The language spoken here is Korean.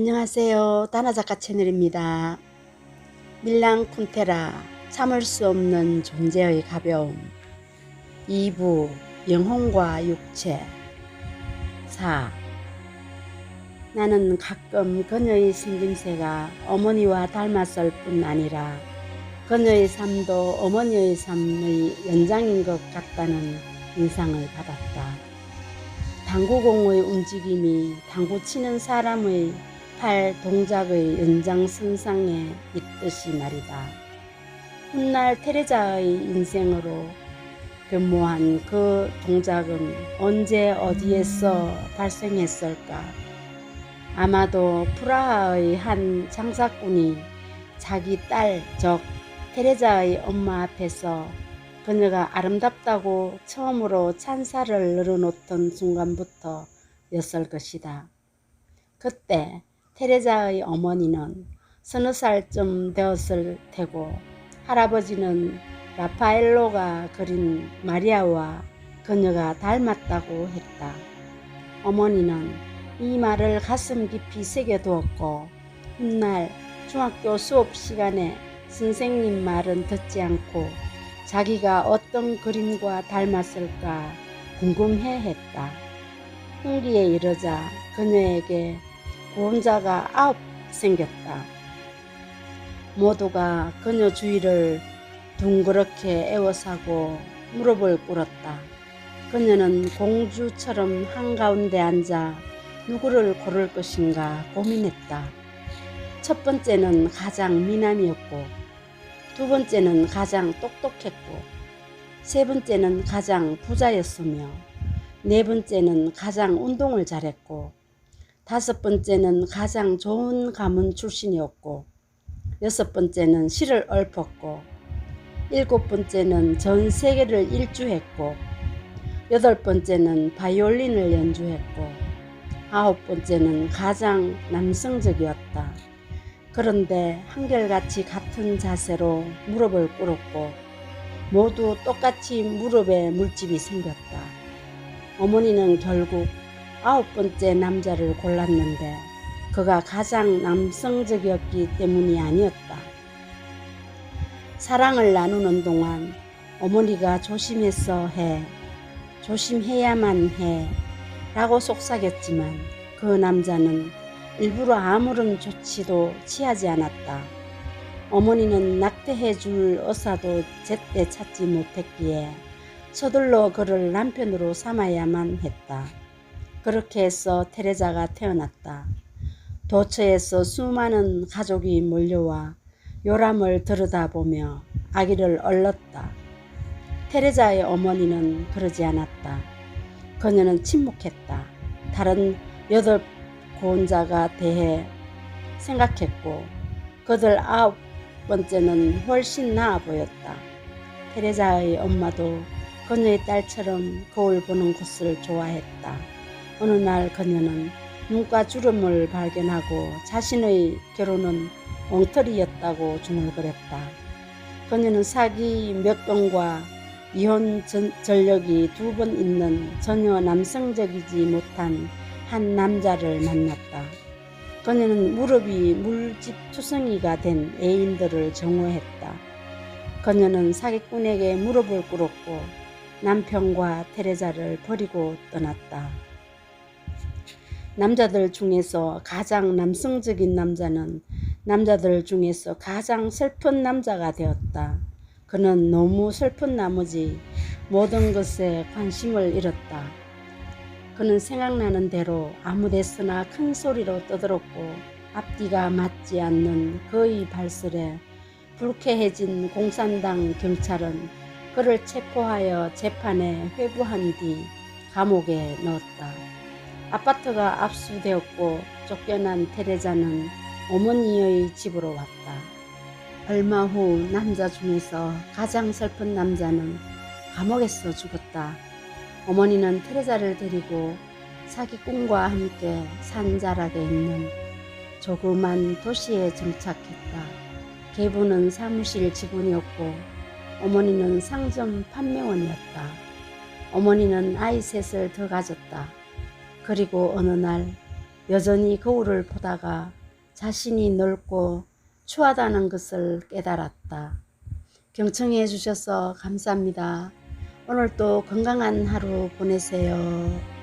안녕하세요. 다나작가 채널입니다. 밀랑 쿤테라 참을 수 없는 존재의 가벼움 2부 영혼과 육체 4 나는 가끔 그녀의 생김새가 어머니와 닮았을 뿐 아니라 그녀의 삶도 어머니의 삶의 연장인 것 같다는 인상을 받았다. 당구공의 움직임이 당구 치는 사람의 팔 동작의 연장선상에 있듯이 말이다. 훗날 테레자의 인생으로 변모한 그 동작은 언제 어디에서 발생했을까? 아마도 프라하의 한 장사꾼이 자기 딸, 즉 테레자의 엄마 앞에서 그녀가 아름답다고 처음으로 찬사를 늘어놓던 순간부터 였을 것이다. 그때 테레자의 어머니는 서너 살쯤 되었을 테고 할아버지는 라파엘로가 그린 마리아와 그녀가 닮았다고 했다. 어머니는 이 말을 가슴 깊이 새겨두었고 훗날 중학교 수업 시간에 선생님 말은 듣지 않고 자기가 어떤 그림과 닮았을까 궁금해 했다. 흥기에 이르자 그녀에게 구원자가 아홉 생겼다. 모두가 그녀 주위를 둥그렇게 애워싸고 무릎을 꿇었다. 그녀는 공주처럼 한가운데 앉아 누구를 고를 것인가 고민했다. 첫 번째는 가장 미남이었고, 두 번째는 가장 똑똑했고, 세 번째는 가장 부자였으며, 네 번째는 가장 운동을 잘했고, 다섯 번째는 가장 좋은 가문 출신이었고, 여섯 번째는 시를 읊었고, 일곱 번째는 전 세계를 일주했고, 여덟 번째는 바이올린을 연주했고, 아홉 번째는 가장 남성적이었다. 그런데 한결같이 같은 자세로 무릎을 꿇었고, 모두 똑같이 무릎에 물집이 생겼다. 어머니는 결국 아홉 번째 남자를 골랐는데, 그가 가장 남성적이었기 때문이 아니었다. 사랑을 나누는 동안 어머니가 조심해서 해, 조심해야만 해, 라고 속삭였지만 그 남자는 일부러 아무런 조치도 취하지 않았다. 어머니는 낙태해 줄 의사도 제때 찾지 못했기에 서둘러 그를 남편으로 삼아야만 했다. 그렇게 해서 테레자가 태어났다. 도처에서 수많은 가족이 몰려와 요람을 들여다보며 아기를 얼렀다. 테레자의 어머니는 그러지 않았다. 그녀는 침묵했다. 다른 여덟 고혼자가 대해 생각했고 그들 아홉 번째는 훨씬 나아 보였다. 테레자의 엄마도 그녀의 딸처럼 거울 보는 곳을 좋아했다. 어느 날 그녀는 눈가 주름을 발견하고 자신의 결혼은 엉터리였다고 중얼거렸다. 그녀는 사기 몇 번과 이혼 전, 전력이 두 번 있는 전혀 남성적이지 못한 한 남자를 만났다. 그녀는 무릎이 물집 투성이가 된 애인들을 정오했다. 그녀는 사기꾼에게 무릎을 꿇었고 남편과 테레자를 버리고 떠났다. 남자들 중에서 가장 남성적인 남자는 남자들 중에서 가장 슬픈 남자가 되었다. 그는 너무 슬픈 나머지 모든 것에 관심을 잃었다. 그는 생각나는 대로 아무 데서나 큰 소리로 떠들었고 앞뒤가 맞지 않는 그의 발설에 불쾌해진 공산당 경찰은 그를 체포하여 재판에 회부한 뒤 감옥에 넣었다. 아파트가 압수되었고 쫓겨난 테레자는 어머니의 집으로 왔다. 얼마 후 남자 중에서 가장 슬픈 남자는 감옥에서 죽었다. 어머니는 테레자를 데리고 사기꾼과 함께 산자락에 있는 조그만 도시에 정착했다. 계부는 사무실 직원이었고 어머니는 상점 판매원이었다. 어머니는 아이 셋을 더 가졌다. 그리고 어느 날 여전히 거울을 보다가 자신이 넓고 추하다는 것을 깨달았다. 경청해 주셔서 감사합니다. 오늘도 건강한 하루 보내세요.